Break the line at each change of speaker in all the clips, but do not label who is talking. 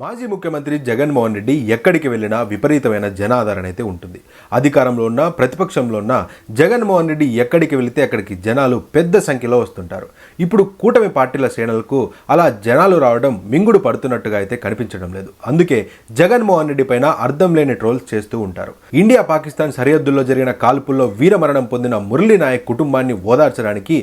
మాజీ ముఖ్యమంత్రి జగన్మోహన్ రెడ్డి ఎక్కడికి వెళ్ళినా విపరీతమైన జనాదరణ అయితే ఉంటుంది. అధికారంలో ఉన్న ప్రతిపక్షంలో ఉన్న జగన్మోహన్ రెడ్డి ఎక్కడికి వెళితే అక్కడికి జనాలు పెద్ద సంఖ్యలో వస్తుంటారు. ఇప్పుడు కూటమి పార్టీల శ్రేణులకు అలా జనాలు రావడం మింగుడు పడుతున్నట్టుగా అయితే కనిపించడం లేదు. అందుకే జగన్మోహన్ రెడ్డి పైన అర్థం లేని ట్రోల్స్ చేస్తూ ఉంటారు. ఇండియా పాకిస్తాన్ సరిహద్దుల్లో జరిగిన కాల్పుల్లో వీరమరణం పొందిన మురళీ నాయక్ కుటుంబాన్ని ఓదార్చడానికి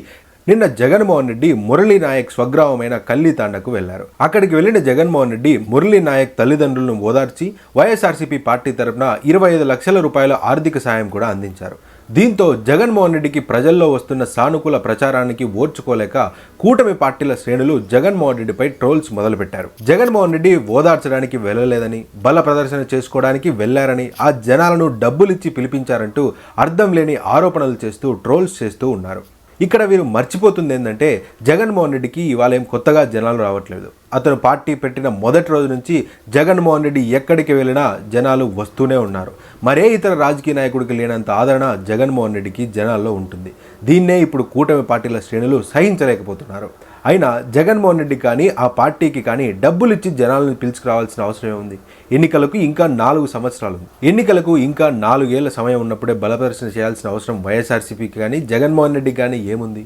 నిన్న జగన్మోహన్ రెడ్డి మురళీ నాయక్ స్వగ్రామమైన కల్లితాండకు వెళ్ళారు. అక్కడికి వెళ్ళిన జగన్మోహన్ రెడ్డి మురళీ నాయక్ తల్లిదండ్రులను ఓదార్చి వైఎస్ఆర్సీపీ పార్టీ తరఫున ఇరవై ఐదు లక్షల రూపాయల ఆర్థిక సాయం కూడా అందించారు. దీంతో జగన్మోహన్ రెడ్డికి ప్రజల్లో వస్తున్న సానుకూల ప్రచారానికి ఓర్చుకోలేక కూటమి పార్టీల శ్రేణులు జగన్మోహన్ రెడ్డిపై ట్రోల్స్ మొదలుపెట్టారు. జగన్మోహన్ రెడ్డి ఓదార్చడానికి వెళ్ళలేదని బల ప్రదర్శన చేసుకోవడానికి వెళ్ళారని ఆ జనాలను డబ్బులిచ్చి పిలిపించారంటూ అర్థం లేని ఆరోపణలు చేస్తూ ట్రోల్స్ చేస్తూ ఉన్నారు. ఇక్కడ వీరు మర్చిపోతుంది ఏంటంటే జగన్మోహన్ రెడ్డికి ఇవాళ ఏం కొత్తగా జనాలు రావట్లేదు. అతను పార్టీ పెట్టిన మొదటి రోజు నుంచి జగన్మోహన్ రెడ్డి ఎక్కడికి వెళ్ళినా జనాలు వస్తూనే ఉన్నారు. మరే ఇతర రాజకీయ నాయకుడికి లేనంత ఆదరణ జగన్మోహన్ రెడ్డికి జనాల్లో ఉంటుంది. దీన్నే ఇప్పుడు కూటమి పార్టీల శ్రేణులు సహించలేకపోతున్నారు. అయినా జగన్మోహన్ రెడ్డి కానీ ఆ పార్టీకి కానీ డబ్బులు ఇచ్చి జనాలను పిలుచుకురావాల్సిన అవసరం ఉంది. ఎన్నికలకు ఇంకా నాలుగు సంవత్సరాలు ఉంది ఎన్నికలకు ఇంకా నాలుగేళ్ళ సమయం ఉన్నప్పుడే బలప్రదర్శన చేయాల్సిన అవసరం వైఎస్ఆర్సీపీకి కానీ జగన్మోహన్ రెడ్డికి కానీ ఏముంది?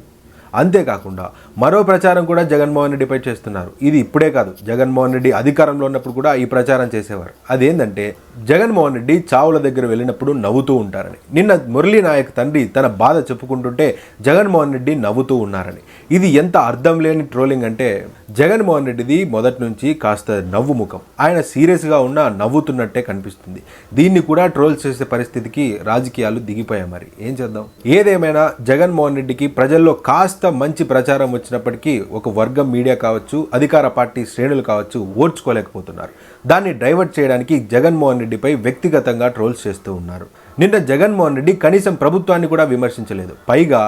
అంతేకాకుండా మరో ప్రచారం కూడా జగన్మోహన్ రెడ్డిపై చేస్తున్నారు. ఇది ఇప్పుడే కాదు. జగన్మోహన్ రెడ్డి అధికారంలో ఉన్నప్పుడు కూడా ఈ ప్రచారం చేసేవారు. అదేంటంటే జగన్మోహన్ రెడ్డి చావుల దగ్గర వెళ్ళినప్పుడు నవ్వుతూ ఉంటారని. నిన్న మురళీ నాయక్ తండ్రి తన బాధ చెప్పుకుంటుంటే జగన్మోహన్ రెడ్డి నవ్వుతూ ఉన్నారని. ఇది ఎంత అర్థం లేని ట్రోలింగ్ అంటే జగన్మోహన్ రెడ్డిది మొదటి నుంచి కాస్త నవ్వు ముఖం. ఆయన సీరియస్గా ఉన్నా నవ్వుతున్నట్టే కనిపిస్తుంది. దీన్ని కూడా ట్రోల్ చేసే పరిస్థితికి రాజకీయాలు దిగిపోయాయి మరి. ఏం చేద్దాం? ఏదేమైనా జగన్మోహన్ రెడ్డికి ప్రజల్లో కాస్త కాస్త మంచి ప్రచారం వచ్చినప్పటికీ ఒక వర్గం మీడియా కావచ్చు అధికార పార్టీ శ్రేణులు కావచ్చు ఓర్చుకోలేకపోతున్నారు. దాన్ని డైవర్ట్ చేయడానికి జగన్మోహన్ రెడ్డిపై వ్యక్తిగతంగా ట్రోల్స్ చేస్తూ ఉన్నారు. నిన్న జగన్మోహన్ రెడ్డి కనీసం ప్రభుత్వాన్ని కూడా విమర్శించలేదు. పైగా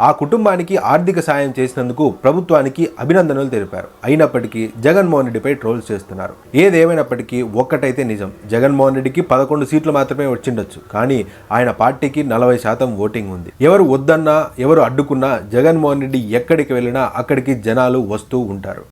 ఆ కుటుంబానికి ఆర్థిక సాయం చేసినందుకు ప్రభుత్వానికి అభినందనలు తెలిపారు. అయినప్పటికీ జగన్మోహన్ రెడ్డిపై ట్రోల్స్ చేస్తున్నారు. ఏదేమైనప్పటికీ ఒక్కటైతే నిజం. జగన్మోహన్ రెడ్డికి పదకొండు సీట్లు మాత్రమే వచ్చిండొచ్చు. కానీ ఆయన పార్టీకి నలభై శాతం ఓటింగ్ ఉంది. ఎవరు వద్దన్నా ఎవరు అడ్డుకున్నా జగన్మోహన్ రెడ్డి ఎక్కడికి వెళ్ళినా అక్కడికి జనాలు వస్తూ ఉంటారు.